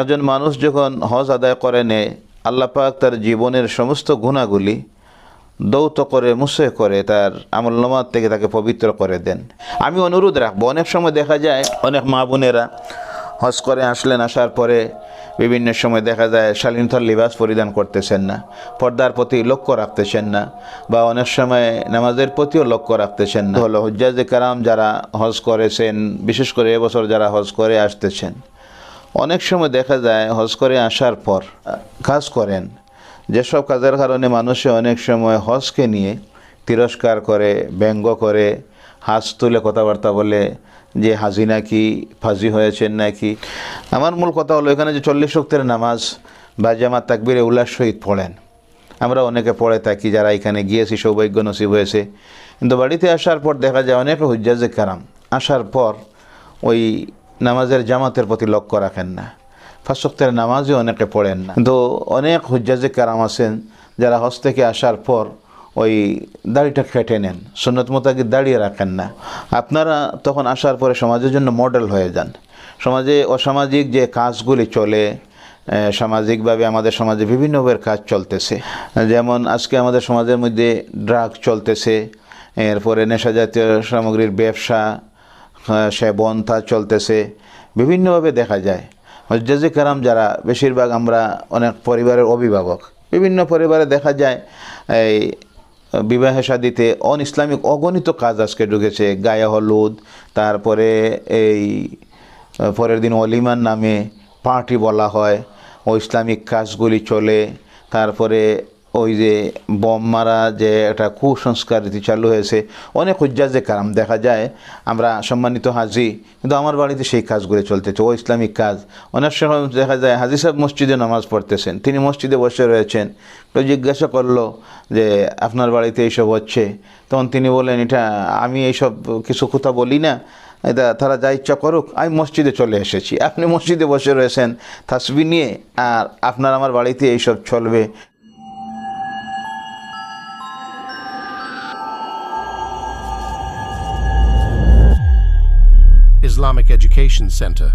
একজন মানুষ যখন হজ আদায় করে নেয় আল্লাহ পাক তার জীবনের সমস্ত গুণাগুলি দৌত করে মুসে করে তার আমলনামার থেকে তাকে পবিত্র করে দেন। আমি অনুরোধ রাখব, অনেক সময় দেখা যায়, অনেক মা বোনেরা হজ করে আসলেন, আসার পরে বিভিন্ন সময় দেখা যায় শালীনতার লিবাস পরিধান করতেছেন না, পর্দার প্রতি লক্ষ্য রাখতেছেন না, বা অনেক সময় নামাজের প্রতিও লক্ষ্য রাখতেছেন না। হলো হুজ্জাজে কারাম যারা হজ করেছেন, বিশেষ করে এবছর যারা হজ করে আসতেছেন অনেক সময় দেখা যায়, হজ করে আসার পর কাজ করেন। যেসব কাজের কারণে মানুষে অনেক সময় হজকে নিয়ে তিরস্কার করে, ব্যঙ্গ করে হাস তুলে কথাবার্তা বলে যে, হাজি নাকি, ফাজি হয়েছেন নাকি। আমার মূল কথা হলো এখানে যে চল্লিশ শক্তির নামাজ বা জামাত তাকবিরে উল্লাস সহিত পড়েন। আমরা অনেকে পড়ে থাকি, যারা এখানে গিয়েছি, সৌভাগ্য নসিব হয়েছে। কিন্তু বাড়িতে আসার পর দেখা যায় অনেক হুজ্জাজে কারাম আসার পর ওই নামাজের জামাতের প্রতি লক্ষ্য রাখেন না। ফাঁসক্তের নামাজও অনেকে পড়েন না। কিন্তু অনেক হুজ্জাজে কারাম আছেন যারা হজ থেকে আসার পর ওই দাড়িটা খেটে নেন, সুন্নত মোতাকি দাঁড়িয়ে রাখেন না। আপনারা তখন আসার পরে সমাজের জন্য মডেল হয়ে যান। সমাজে অসামাজিক যে কাজগুলি চলে সামাজিকভাবে আমাদের সমাজে বিভিন্নভাবে কাজ চলতেছে। যেমন আজকে আমাদের সমাজের মধ্যে ড্রাগ চলতেছে, এরপরে নেশা জাতীয় সামগ্রীর ব্যবসা সেবন তা চলতেছে। বিভিন্নভাবে দেখা যায়। হজ্জাজে কারাম যারা, বেশিরভাগ আমরা অনেক পরিবারের অভিভাবক। বিভিন্ন পরিবারে দেখা যায়, এই বিবাহে সাদিতে অন ইসলামিক অগণিত কাজ আজকে ঢুকেছে। গায়ে হলুদ, তারপরে এই, পরের দিন অলিমার নামে পার্টি বলা হয়। ও ইসলামিক কাজগুলি চলে, তারপরে ওই যে বম মারা যে একটা কুসংস্কার রীতি চালু হয়েছে, অনেক উজ্জাজে কারাম দেখা যায়। আমরা সম্মানিত হাজি, কিন্তু আমার বাড়িতে সেই কাজগুলি চলতেছে, ও ইসলামিক কাজ। অনেক সময় দেখা যায় হাজি সাহেব মসজিদে নামাজ পড়তেছেন, তিনি মসজিদে বসে রয়েছেন। তো জিজ্ঞাসা করল যে, আপনার বাড়িতে এইসব হচ্ছে? তখন তিনি বলেন এটা আমি এইসব কিছু কথা বলি না, এটা তারা যা ইচ্ছা করুক, আমি মসজিদে চলে এসেছি। আপনি মসজিদে বসে রয়েছেন, তাসবি নিয়ে, আর আপনার আমার বাড়িতে এইসব চলবে। Islamic Education Center.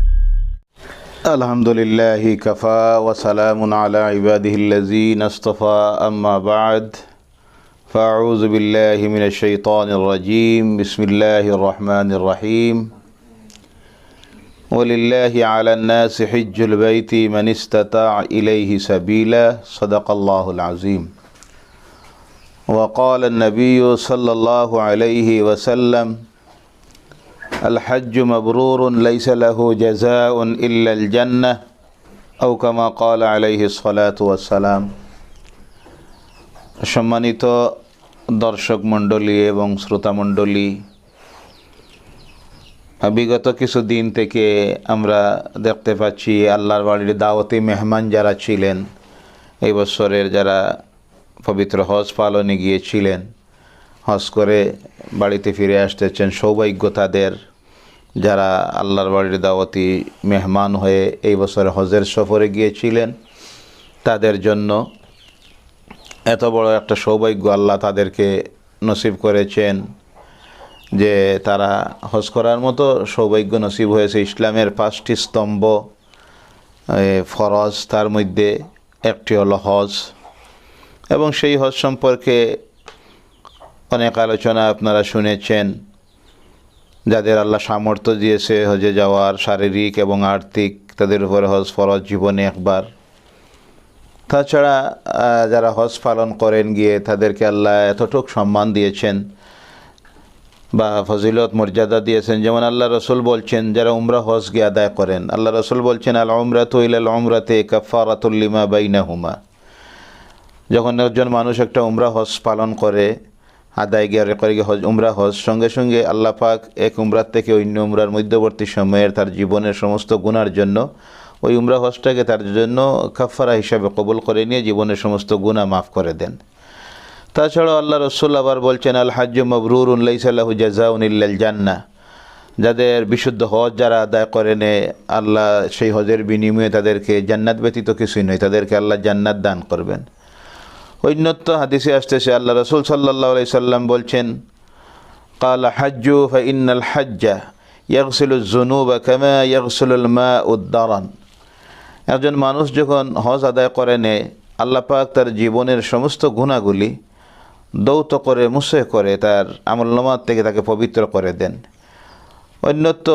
الحمد لله كفى وسلام على عباده الذين اصطفى أما بعد فأعوذ بالله من الشيطان الرجيم بسم الله الرحمن الرحيم ولله على الناس حج البيت من استطاع إليه سبيلا صدق الله العظيم وقال النبي صلى الله عليه وسلم الحج مبرور ليس له جزاء إلا الجنة أو كما قال عليه الصلاة والسلام সম্মানিত দর্শক মণ্ডলী এবং শ্রোতা মণ্ডলী বিগত কিছু দিন থেকে আমরা দেখতে পাচ্ছি আল্লাহর বাড়ির দাওয়াতি মেহমান যারা ছিলেন এই বছরের যারা পবিত্র হজ পালনে গিয়েছিলেন হজ করে বাড়িতে ফিরে আসতেছেন সৌভাগ্য তাদের যারা আল্লাহর বাড়ির দাওয়াতি মেহমান হয়ে এই বছর হজের সফরে গিয়েছিলেন, তাদের জন্য এত বড় একটা সৌভাগ্য আল্লাহ তাদেরকে নসিব করেছেন যে তারা হজ করার মতো সৌভাগ্য নসিব হয়েছে। ইসলামের পাঁচটি স্তম্ভ ফরজ, তার মধ্যে একটি হলো হজ। এবং সেই হজ সম্পর্কে অনেক আলোচনা আপনারা শুনেছেন। যাদের আল্লাহ সামর্থ্য দিয়েছে হজে যাওয়ার শারীরিক এবং আর্থিক, তাদের উপরে হজ ফরজ জীবনে একবার। তাছাড়া যারা হজ পালন করেন গিয়ে তাদেরকে আল্লাহ এতটুক সম্মান দিয়েছেন বা ফজিলত, মর্যাদা দিয়েছেন। যেমন আল্লাহ রসুল বলছেন, যারা উমরা হজ গিয়ে আদায় করেন, আল্লাহ রসুল বলছেন, আল উমরাত ইলাল উমরাতে কাফারাতুল্লিমা বাইনা হুমা যখন একজন মানুষ একটা উমরা হজ পালন করে আদায় গিয়ে করে হজ, উমরা হজ। সঙ্গে সঙ্গে আল্লাহ পাক এক উমরার থেকে অন্য উমরার মধ্যবর্তী সময়ের তার জীবনের সমস্ত গুণার জন্য ওই উমরা হজটাকে তার জন্য কাফারা হিসাবে কবুল করে নিয়ে জীবনের সমস্ত গুণা মাফ করে দেন। তাছাড়াও আল্লাহ রসুল আবার বলছেন, আল হাজ্য মবরুর উল্লাইসাল্লাহ জাজাউন ইল্লাল জান্না যাদের বিশুদ্ধ হজ যারা আদায় করে নেয় আল্লাহ সেই হজের বিনিময়ে তাদেরকে জান্নাত ব্যতীত কিছুই নয়, তাদেরকে আল্লাহ জান্নাত দান করবেন। অন্যত্র হাদিসে আসতেছে আল্লাহ রসুল সাল্লাহ সাল্লাম বলছেন قال حج فإن الحج يغسل الذنوب كما يغسل الماء الدرن একজন মানুষ যখন হজ আদায় করে নেয় আল্লাহ পাক তার জীবনের সমস্ত গুণাগুলি দৌত করে মুছে করে তার আমলনামার থেকে তাকে পবিত্র করে দেন অন্যত্র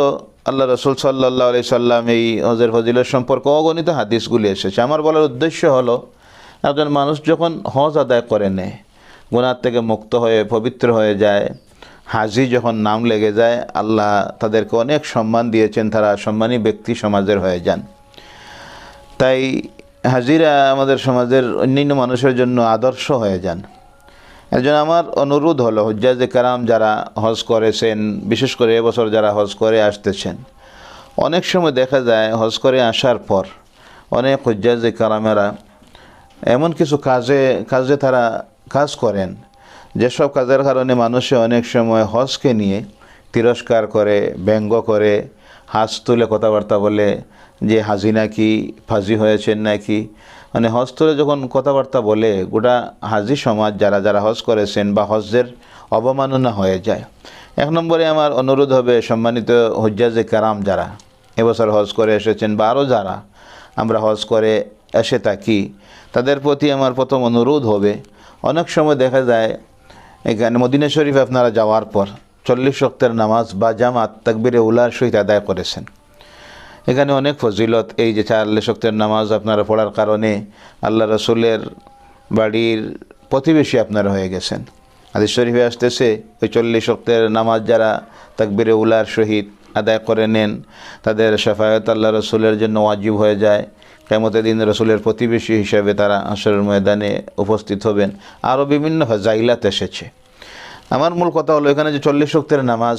আল্লাহ রসুল সাল্লাহ আলি সাল্লাম এই হজের ফজিলের সম্পর্কে অগণিত হাদিসগুলি এসেছে আমার বলার উদ্দেশ্য হলো একজন মানুষ যখন হজ আদায় করে নেয় গুণার থেকে মুক্ত হয়ে, পবিত্র হয়ে যায়, হাজি যখন নাম লেগে যায়, আল্লাহ তাদেরকে অনেক সম্মান দিয়েছেন, তারা সম্মানী ব্যক্তি সমাজের হয়ে যান। তাই হাজিরা আমাদের সমাজের অন্যান্য মানুষের জন্য আদর্শ হয়ে যান। একজন আমার অনুরোধ হলো, হুজ্জাজে কারাম যারা হজ করেছেন, বিশেষ করে এবছর যারা হজ করে আসতেছেন, অনেক সময় দেখা যায় হজ করে আসার পর অনেক হুজ্জাজে কারামেরা এমন কিছু কাজে কাজে তারা কাজ করেন। যেসব কাজের কারণে মানুষে অনেক সময় হজকে নিয়ে তিরস্কার করে, ব্যঙ্গ করে হাস তুলে কথাবার্তা বলে যে হাজি নাকি, ফাজি হয়েছেন নাকি। মানে হজ তুলে যখন কথাবার্তা বলে, গোটা হাজি সমাজ যারা যারা হজ করেছেন বা হজের অবমাননা হয়ে যায়। এক নম্বরে আমার অনুরোধ হবে সম্মানিত হজ্জাজে কারাম যারা, এবছর হজ করে এসেছেন বা আরও যারা, আমরা হজ করে এসে থাকি তাদের প্রতি আমার প্রথম অনুরোধ হবে। অনেক সময় দেখা যায়, এখানে মদিনা শরীফ আপনারা যাওয়ার পর চল্লিশ শক্তের নামাজ বা জামাত, তাকবিরে উলার সহিত আদায় করেছেন। এখানে অনেক ফজিলত, এই যে চাল্লিশ শক্তের নামাজ আপনারা পড়ার কারণে আল্লাহ রসুলের বাড়ির প্রতিবেশী আপনারা হয়ে গেছেন। আদি শরীফে আসতেছে, ওই চল্লিশ শক্তের নামাজ যারা তাকবিরে উলার সহিত আদায় করে নেন, তাদের শেফায়ত আল্লাহ রসুলের জন্য ওয়াজিব হয়ে যায়। কেমতের দিন রসুলের প্রতিবেশী হিসেবে তারা আসরের ময়দানে উপস্থিত হবেন। আরও বিভিন্ন জাইলাত এসেছে। আমার মূল কথা হলো এখানে যে চল্লিশ শক্তের নামাজ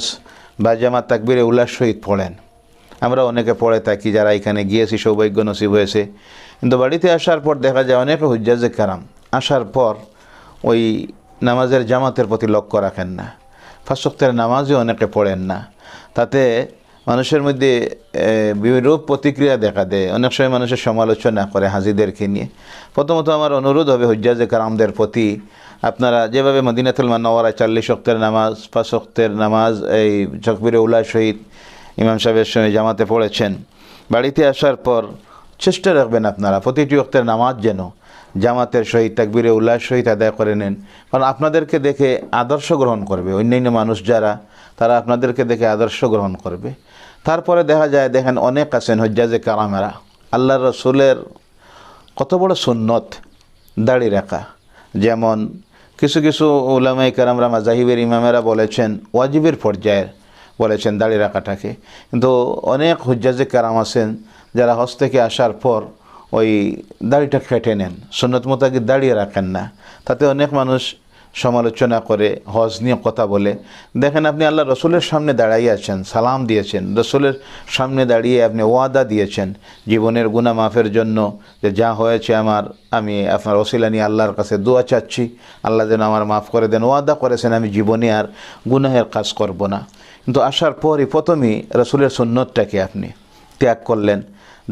বা জামাত তাকবিরে উল্লাস সহিত পড়েন। আমরা অনেকে পড়ে থাকি, যারা এখানে গিয়েছি, সৌভাগ্য নসিব হয়েছে। কিন্তু বাড়িতে আসার পর দেখা যায় অনেকে হুজ্জাজে কারাম। আসার পর ওই নামাজের জামাতের প্রতি লক্ষ্য রাখেন না। ফাঁসক্তের নামাজও অনেকে পড়েন না। তাতে মানুষের মধ্যে বিরূপ প্রতিক্রিয়া দেখা দেয়। অনেক সময় মানুষের সমালোচনা করে হাজিদেরকে নিয়ে। প্রথমত আমার অনুরোধ হবে হুজ্জাজে কারামদের প্রতি, আপনারা যেভাবে মদিনাতুল মান্নাওয়ারায় চল্লিশ শক্তের নামাজ, পাঁচ শক্তের নামাজ, এই চকবিরে উল্লাহ শহীদ ইমাম সাহেবের সঙ্গে জামাতে পড়েছেন, বাড়িতে আসার পর চেষ্টা রাখবেন আপনারা, প্রতিটি অক্তের নামাজ যেন জামাতের সহিত, তাকবিরে উল্লাস সহিত আদায় করে নেন। কারণ আপনাদেরকে দেখে আদর্শ গ্রহণ করবে। অন্যান্য মানুষ যারা, তারা আপনাদেরকে দেখে আদর্শ গ্রহণ করবে। তারপরে দেখা যায়, দেখেন অনেক আছেন হজ্জাজে কারামেরা। আল্লাহ রসুলের কত বড় সুন্নত দাড়ি রাখা। যেমন কিছু কিছু উলামাই কারামরা মাজাহিবের ইমামেরা বলেছেন ওয়াজিবের পর্যায়ের, বলেছেন দাড়ি রাখাটাকে। কিন্তু অনেক হুজ্জাজে কারাম আছেন যারা হজ থেকে আসার পর ওই দাড়িটা কেটে নেন। সুন্নত মোতাকি দাঁড়িয়ে রাখেন না। তাতে অনেক মানুষ সমালোচনা করে, হজ নিয়ে কথা বলে। দেখেন আপনি আল্লাহ রসুলের সামনে দাঁড়াইয়ে আছেন, সালাম দিয়েছেন। রসুলের সামনে দাঁড়িয়ে আপনি ওয়াদা দিয়েছেন, জীবনের গুণা মাফের জন্য যে যা হয়েছে আমার, আমি আপনার ওসিলা নিয়ে আল্লাহর কাছে দোয়া চাচ্ছি। আল্লাহ যেন আমার মাফ করে দেন, ওয়াদা করেছেন, আমি জীবনে আর গুনাহের কাজ করব না। কিন্তু আসার পরই প্রথমেই রসুলের সুন্নতটাকে আপনি ত্যাগ করলেন।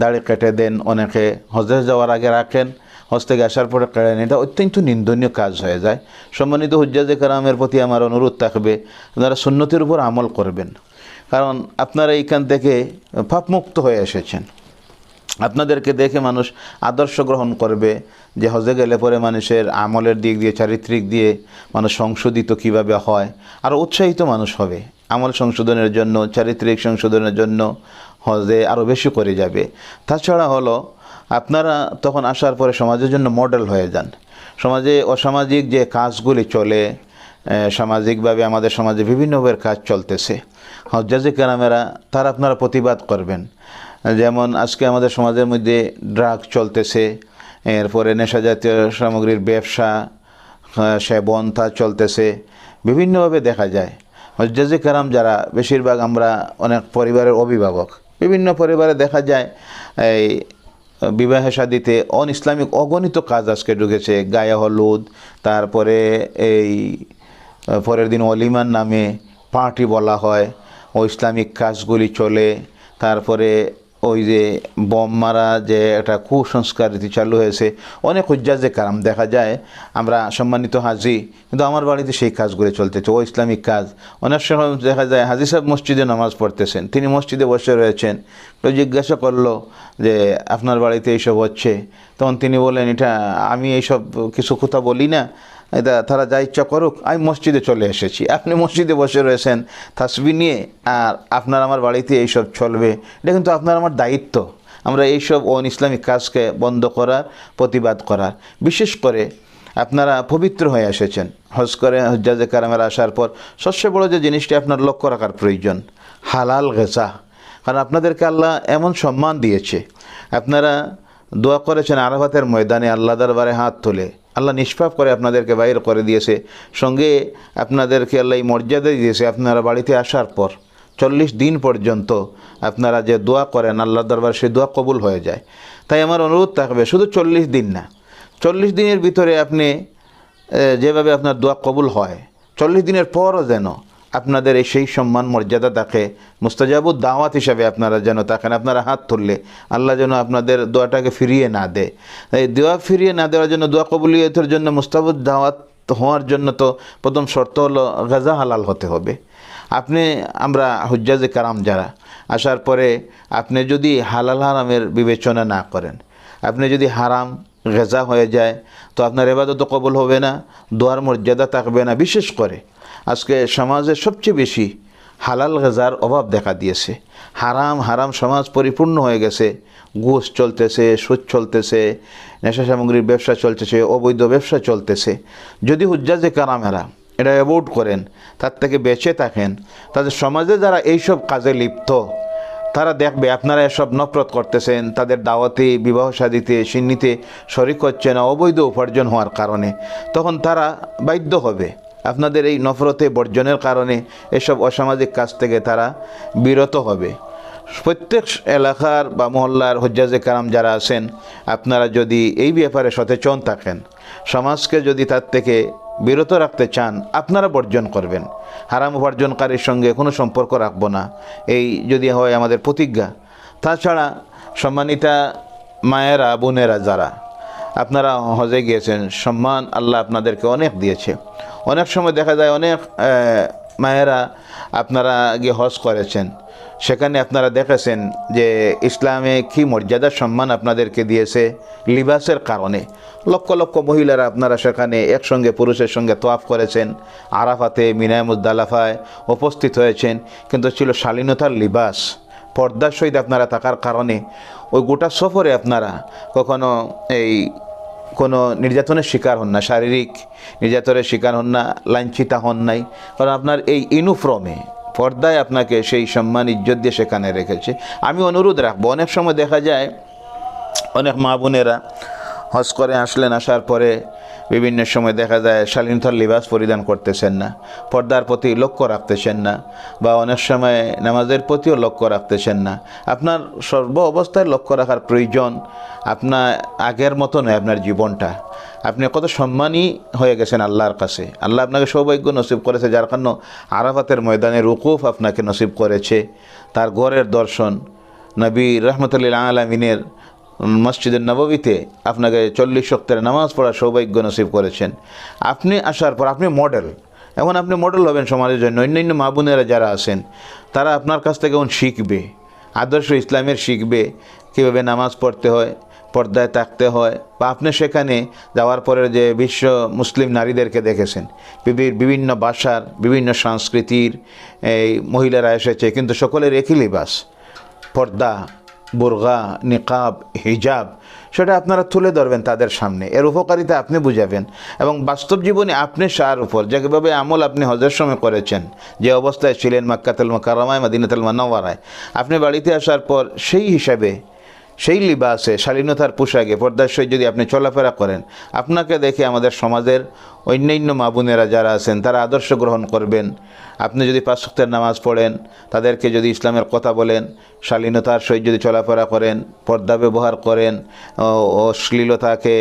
দাড়ি কেটে দেন, অনেকে হজে যাওয়ার আগে রাখেন হজ থেকে আসার পরে কেড়েন এটা অত্যন্ত নিন্দনীয় কাজ হয়ে যায়। সম্মানিত হুজ্জাজে কারামের প্রতি আমার অনুরোধ থাকবে আপনারা সুন্নতির উপর আমল করবেন। কারণ আপনারা এইখান থেকে পাপমুক্ত হয়ে এসেছেন। আপনাদেরকে দেখে মানুষ আদর্শ গ্রহণ করবে যে হজে গেলে পরে মানুষের আমলের দিক দিয়ে, চারিত্রিক দিয়ে মানুষ সংশোধিত কীভাবে হয়, আর উৎসাহিত মানুষ হবে। আমল সংশোধনের জন্য, চারিত্রিক সংশোধনের জন্য হজে আরও বেশি করে যাবে। তাছাড়া হলো আপনারা তখন আসার পরে সমাজের জন্য মডেল হয়ে যান। সমাজে অসামাজিক যে কাজগুলি চলে সামাজিকভাবে আমাদের সমাজে বিভিন্নভাবে কাজ চলতেছে। হজ্জাজি কেরামেরা, তার আপনারা প্রতিবাদ করবেন। যেমন আজকে আমাদের সমাজের মধ্যে ড্রাগ চলতেছে, এরপরে নেশা জাতীয় সামগ্রীর ব্যবসা সেবন তা চলতেছে, বিভিন্নভাবে দেখা যায়। হজ্জাজি কারাম যারা, বেশিরভাগ আমরা অনেক পরিবারের অভিভাবক। বিভিন্ন পরিবারে দেখা যায়, এই বিবাহ সাদিতে অন ইসলামিক অগণিত কাজ আজকে ঢুকেছে। গায়ে হলুদ, তারপরে এই পরের দিন অলিমান নামে পার্টি বলা হয়। ও ইসলামিক কাজগুলি চলে, তারপরে ওই যে বম মারা যে একটা কুসংস্কার রীতি চালু হয়েছে, অনেক উজ্জাজে কারাম দেখা যায়। আমরা সম্মানিত হাজি, কিন্তু আমার বাড়িতে সেই কাজগুলো চলতেছে ও ইসলামিক কাজ। অনেক সময় দেখা যায় হাজি সাহেব মসজিদে নামাজ পড়তেছেন, তিনি মসজিদে বসে রয়েছেন। তো জিজ্ঞাসা করল যে, আপনার বাড়িতে এইসব হচ্ছে? তখন তিনি বলেন এটা আমি এইসব কিছু কথা বলি না। তারা যা ইচ্ছা করুক, আমি মসজিদে চলে এসেছি। আপনি মসজিদে বসে রয়েছেন তাসবি নিয়ে, আর আপনার আমার বাড়িতে এইসব চলবে। এটা কিন্তু আপনার আমার দায়িত্ব। আমরা এইসব অন ইসলামিক কাজকে বন্ধ করার, প্রতিবাদ করার। বিশেষ করে আপনারা পবিত্র হয়ে এসেছেন। হজ করে, হজ্জাজে কারামের আসার পর সবচেয়ে বড় যে জিনিসটি আপনার লক্ষ্য রাখার প্রয়োজন, হালাল গেজা। কারণ আপনাদেরকে আল্লাহ এমন সম্মান দিয়েছে। আপনারা দোয়া করেছেন আরাফাতের ময়দানে আল্লাহ দরবারে হাত তোলে। আল্লাহ নিষ্পাপ করে আপনাদেরকে বাইর করে দিয়েছে। সঙ্গে আপনাদেরকে আল্লাহ এই মর্যাদা দিয়েছে আপনারা বাড়িতে আসার পর। চল্লিশ দিন পর্যন্ত আপনারা যে দোয়া করেন আল্লাহ দরবার সেই দোয়া কবুল হয়ে যায়। তাই আমার অনুরোধ থাকবে, শুধু চল্লিশ দিন না। চল্লিশ দিনের ভিতরে আপনি যেভাবে আপনার দোয়া কবুল হয়, চল্লিশ দিনের পরও যেন আপনাদের এই সেই সম্মান, মর্যাদা থাকে মুস্তাজাবুদ দাওয়াত হিসাবে আপনারা যেন থাকেন আপনারা হাত তুললে আল্লাহ যেন আপনাদের দোয়াটাকে ফিরিয়ে না দেয়। এই দোয়া ফিরিয়ে না দেওয়ার জন্য, দোয়া কবুলিয়তের জন্য মুস্তাবুদ দাওয়াত হওয়ার জন্য তো প্রথম শর্ত হলো গাজা হালাল হতে হবে। আপনি, আমরা হুজ্জাজে কারাম যারা, আসার পরে আপনি যদি হালাল হারামের বিবেচনা না করেন, আপনি যদি হারাম, গেজা হয়ে যায়, তো আপনার এবাদত কবল হবে না, দোয়ার মর্যাদা থাকবে না, বিশেষ করে আজকে সমাজে সবচেয়ে বেশি হালাল গাজার অভাব দেখা দিয়েছে। হারাম হারাম সমাজ পরিপূর্ণ হয়ে গেছে। ঘুষ চলতেছে সুদ চলতেছে, নেশা সামগ্রীর ব্যবসা চলতেছে, অবৈধ ব্যবসা চলতেছে। যদি হুজ্জাজে কারামেরা এটা অ্যাভয়েড করেন, তার থেকে বেঁচে থাকেন, তাদের সমাজে যারা এইসব কাজে লিপ্ত, তারা দেখবে আপনারা এসব নফরত করতেছেন, তাদের দাওয়াতে, বিবাহ শাদিতে সিন্নিতে শরিক হচ্ছে না, অবৈধ উপার্জন হওয়ার কারণে। তখন তারা বাধ্য হবে। আপনাদের এই নফরতে বর্জনের কারণে এসব অসামাজিক কাজ থেকে তারা বিরত হবে। প্রত্যেক এলাকার বা মহল্লার হজ্জাজে কারাম যারা আছেন, আপনারা যদি এই ব্যাপারে সচেতন থাকেন, সমাজকে যদি তার থেকে বিরত রাখতে চান, আপনারা বর্জন করবেন। হারাম উপার্জনকারীর সঙ্গে কোনো সম্পর্ক রাখব না। এই যদি হয় আমাদের প্রতিজ্ঞা। তাছাড়া সম্মানিতা মায়েরা, বোনেরা যারা, আপনারা হজে গিয়েছেন, সম্মান আল্লাহ আপনাদেরকে অনেক দিয়েছে। অনেক সময় দেখা যায় অনেক মায়েরা আপনারা গিয়ে হজ করেছেন। সেখানে আপনারা দেখেছেন যে ইসলামে কি মর্যাদা সম্মান আপনাদেরকে দিয়েছে লিবাসের কারণে। লক্ষ লক্ষ মহিলারা আপনারা সেখানে একসঙ্গে পুরুষের সঙ্গে তোয়াফ করেছেন, আরাফাতে মিনায়মুদ্দালাফায় উপস্থিত হয়েছেন, কিন্তু ছিল শালীনতার লিবাস, পর্দার সহিত আপনারা থাকার কারণে। ওই গোটা সফরে আপনারা কখনো এই কোনো নির্যাতনের শিকার হন না, শারীরিক নির্যাতনের শিকার হন না, লাঞ্ছিতা হন নাই। কারণ আপনার এই ইউনিফর্মে পর্দায় আপনাকে সেই সম্মান, ইজ্জত দিয়ে সেখানে রেখেছে। আমি অনুরোধ রাখব, অনেক সময় দেখা যায়, অনেক মা বোনেরা হজ করে আসলেন, আসার পরে বিভিন্ন সময় দেখা যায় শালীনতার লিবাস পরিধান করতেছেন না, পর্দার প্রতি লক্ষ্য রাখতেছেন না, বা অনেক সময় নামাজের প্রতিও লক্ষ্য রাখতেছেন না। আপনার সর্ব অবস্থায় লক্ষ্য রাখার প্রয়োজন আপনার আগের মতো নয় আপনার জীবনটা। আপনি কত সম্মানী হয়ে গেছেন আল্লাহর কাছে। আল্লাহ আপনাকে সৌভাগ্য নসিব করেছে, যার কারণ আরাফাতের ময়দানে রুকুফ আপনাকে নসিব করেছে। তার গড়ের দর্শন নবী রহমতুল্লাহ আলমিনের মসজিদের নববীতে আপনাকে চল্লিশ শক্তের নামাজ পড়ার সৌভাগ্য নসিব করেছেন। আপনি আসার পর আপনি মডেল এখন আপনি মডেল হবেন সমাজের জন্য। অন্যান্য মা বোনেরা যারা আছেন, তারা আপনার কাছ থেকে এখন শিখবে। আদর্শ ইসলামের শিখবে কীভাবে নামাজ পড়তে হয়, পর্দায় থাকতে হয়। বা আপনি সেখানে যাওয়ার পরে যে বিশ্ব মুসলিম নারীদেরকে দেখেছেন বিভি- বিভিন্ন ভাষার বিভিন্ন সংস্কৃতির, এই মহিলারা এসেছে, কিন্তু সকলের একই লিবাস। পর্দা বুরগা, নিকাব, হিজাব, সেটা আপনারা তুলে ধরবেন তাদের সামনে। এর উপকারিতা আপনি বুঝাবেন। এবং বাস্তব জীবনে আপনি সার উপর, যেভাবে আমল আপনি হজের সময় করেছেন, যে অবস্থায় ছিলেন মাক্কাতুল মাকারামায় মাদিনাতুল মানাওয়ারায়, আপনি বাড়িতে আসার পর সেই হিসাবে, সেই লিবাসে শালীনতার পোশাকে সহিত যদি আপনি চলাফেরা করেন, আপনাকে দেখে আমাদের সমাজের অন্যান্য মা বোনেরা যারা আছেন, তারা আদর্শ গ্রহণ করবেন। আপনি যদি পাঁচ নামাজ পড়েন, তাদেরকে যদি ইসলামের কথা বলেন, শালীনতার সহিত যদি চলাফেরা করেন, পর্দা ব্যবহার করেন অশ্লীলতাকে,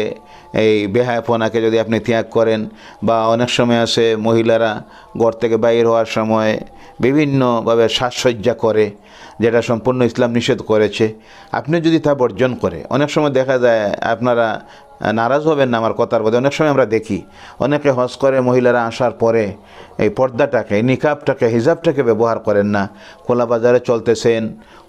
এই বেহায়পনাকে যদি আপনি ত্যাগ করেন, বা অনেক সময় আছে মহিলারা ঘর থেকে বাইর হওয়ার সময় বিভিন্নভাবে সাজসজ্জা করে, যেটা সম্পূর্ণ ইসলাম নিষেধ করেছে। আপনি যদি তা বর্জন করে, অনেক সময় দেখা যায় আপনারা নারাজ হবেন না আমার কথার কথা অনেক সময় আমরা দেখি, অনেকে হজ করে, মহিলারা আসার পরে এই পর্দাটাকে, নিকাবটাকে, হিজাবটাকে ব্যবহার করেন না। খোলা বাজারে চলতেছেন,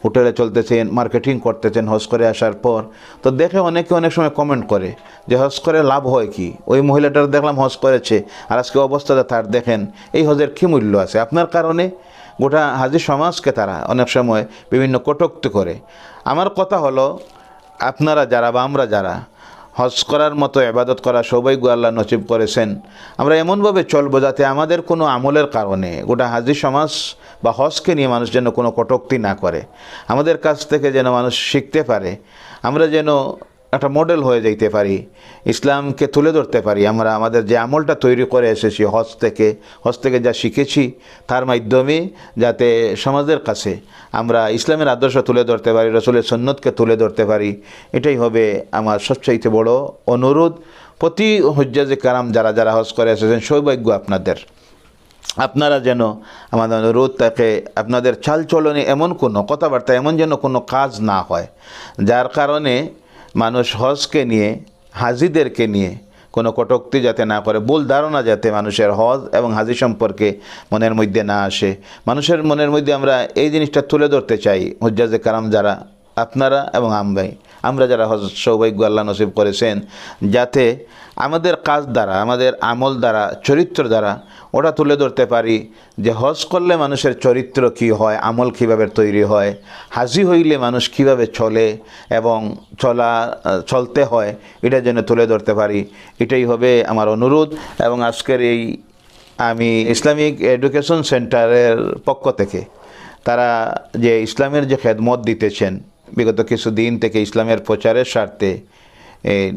হোটেলে চলতেছেন, মার্কেটিং করতেছেন হজ করে আসার পর। তো দেখে অনেকে অনেক সময় কমেন্ট করে যে হজ করে লাভ হয় কি? ওই মহিলাটার দেখলাম হজ করেছে, আর আজকে অবস্থাটা তার দেখেন, এই হজের কী মূল্য আছে? আপনার কারণে গোটা হাজির সমাজকে তারা অনেক সময় বিভিন্ন কটুক্তি করে। আমার কথা হলো, আপনারা যারা বা আমরা যারা হজ করার মতো এবাদত করা সৌভাগ্য আল্লাহ নচিব করেছেন। আমরা এমনভাবে চলবো যাতে আমাদের কোনো আমলের কারণে গোটা হাজি সমাজ বা হজকে নিয়ে মানুষ যেন কোনো কটোক্তি না করে। আমাদের কাছ থেকে যেন মানুষ শিখতে পারে। আমরা যেন একটা মডেল হয়ে যাইতে পারি, ইসলামকে তুলে ধরতে পারি। আমরা আমাদের যে আমলটা তৈরি করে এসেছি, হজ থেকে হজ থেকে যা শিখেছি, তার মাধ্যমে যাতে সমাজের কাছে আমরা ইসলামের আদর্শ তুলে ধরতে পারি, রসুলের সন্ন্যতকে তুলে ধরতে পারি, এটাই হবে আমার সবচাইতে বড় অনুরোধ। প্রতি হজ্জাজে কারাম যারা যারা হজ করে এসেছেন, সৌভাগ্য আপনাদের। আপনারা যেন আমাদের অনুরোধ থাকে, আপনাদের চালচলনে এমন কোনো কথাবার্তা, এমন যেন কোনো কাজ না হয়, যার কারণে মানুষ হজকে নিয়ে, হাজিদেরকে নিয়ে কোনো কটোক্তি যাতে না করে, ভুল ধারণা যাতে মানুষের হজ এবং হাজি সম্পর্কে মনের মধ্যে না আসে। মানুষের মনের মধ্যে আমরা এই জিনিসটা তুলে ধরতে চাই হজ্জাজে কারাম যারা, আপনারা এবং আমরাই। আমরা যারা হজ সৌভাগ্য আল্লাহ নসিব করেছেন, যাতে আমাদের কাজ দ্বারা, আমাদের আমল দ্বারা, চরিত্র দ্বারা ওটা তুলে ধরতে পারি যে হজ করলে মানুষের চরিত্র কি হয়, আমল কীভাবে তৈরি হয়, হাজি হইলে মানুষ কীভাবে চলে এবং চলা, চলতে হয়, এটা যেন তুলে ধরতে পারি। এটাই হবে আমার অনুরোধ এবং আজকের এই আমি ইসলামিক এডুকেশন সেন্টারের পক্ষ থেকে তারা যে ইসলামের যে খেদমত দিতেছেন বিগত কিছু দিন থেকে ইসলামের প্রচারের স্বার্থে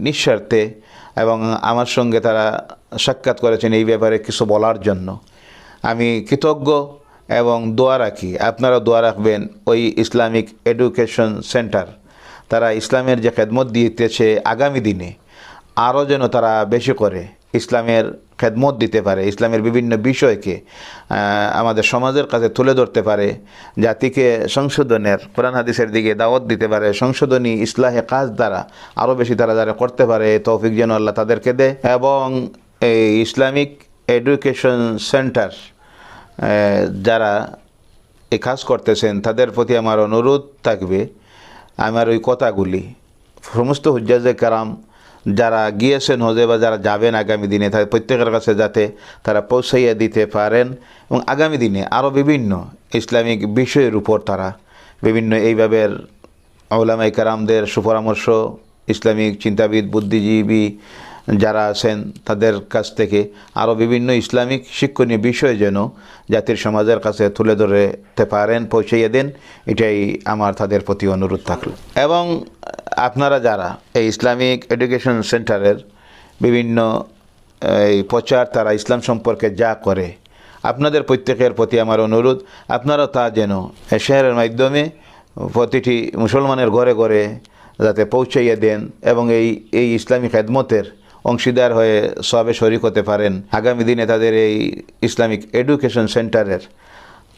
নিঃস্বার্থে এবং আমার সঙ্গে তারা সাক্ষাৎ করেছেন এই ব্যাপারে কিছু বলার জন্য। আমি কৃতজ্ঞ এবং দোয়া রাখি। আপনারা দোয়া রাখবেন ওই ইসলামিক এডুকেশন সেন্টার। তারা ইসলামের যে খেদমত দিতেছে আগামী দিনে, আরও যেন তারা বেশি করে ইসলামের খেদমত দিতে পারে, ইসলামের বিভিন্ন বিষয়কে আমাদের সমাজের কাছে তুলে ধরতে পারে, জাতিকে সংশোধনের, কোরআন হাদিসের দিকে দাওয়াত দিতে পারে, সংশোধনী ইসলাহে কাজ দ্বারা আরও বেশি তারা যারা করতে পারে, তৌফিক যেন আল্লাহ তাদেরকে দেয় এবং এই ইসলামিক এডুকেশন সেন্টার যারা এই কাজ করতেছেন, তাদের প্রতি আমার অনুরোধ থাকবে, আমার ওই কথাগুলি। সমস্ত হুজ্জাজে কারাম যারা গিয়েছেন হজে বা যারা যাবেন আগামী দিনে, তাদের প্রত্যেকের কাছে যাতে তারা পৌঁছাইয়া দিতে পারেন। এবং আগামী দিনে আরও বিভিন্ন ইসলামিক বিষয়ের উপর তারা বিভিন্ন এইভাবে ওলামাই কারামদের সুপরামর্শ, ইসলামিক চিন্তাবিদ, বুদ্ধিজীবী যারা আছেন, তাদের কাছ থেকে আরও বিভিন্ন ইসলামিক শিক্ষণীয় বিষয় যেন জাতির সমাজের কাছে তুলে ধরতে পারেন, পৌঁছাইয়ে দেন, এটাই আমার তাদের প্রতি অনুরোধ থাকল। এবং আপনারা যারা এই ইসলামিক এডুকেশন সেন্টারের বিভিন্ন, এই প্রচার তারা ইসলাম সম্পর্কে যা করে, আপনাদের প্রত্যেকের প্রতি আমার অনুরোধ, আপনারা তা যেন এই শেয়ারের মাধ্যমে প্রতিটি মুসলমানের ঘরে ঘরে যাতে পৌঁছাইয়ে দেন এবং এই এই ইসলামী খেদমতের অংশীদার হয়ে সবে শরিক হতে পারেন। আগামী দিনে তাদের এই ইসলামিক এডুকেশন সেন্টারের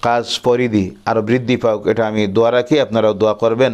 কাজ পরিধি আরও বৃদ্ধি পাওক এটা আমি দোয়া রাখি, আপনারাও দোয়া করবেন।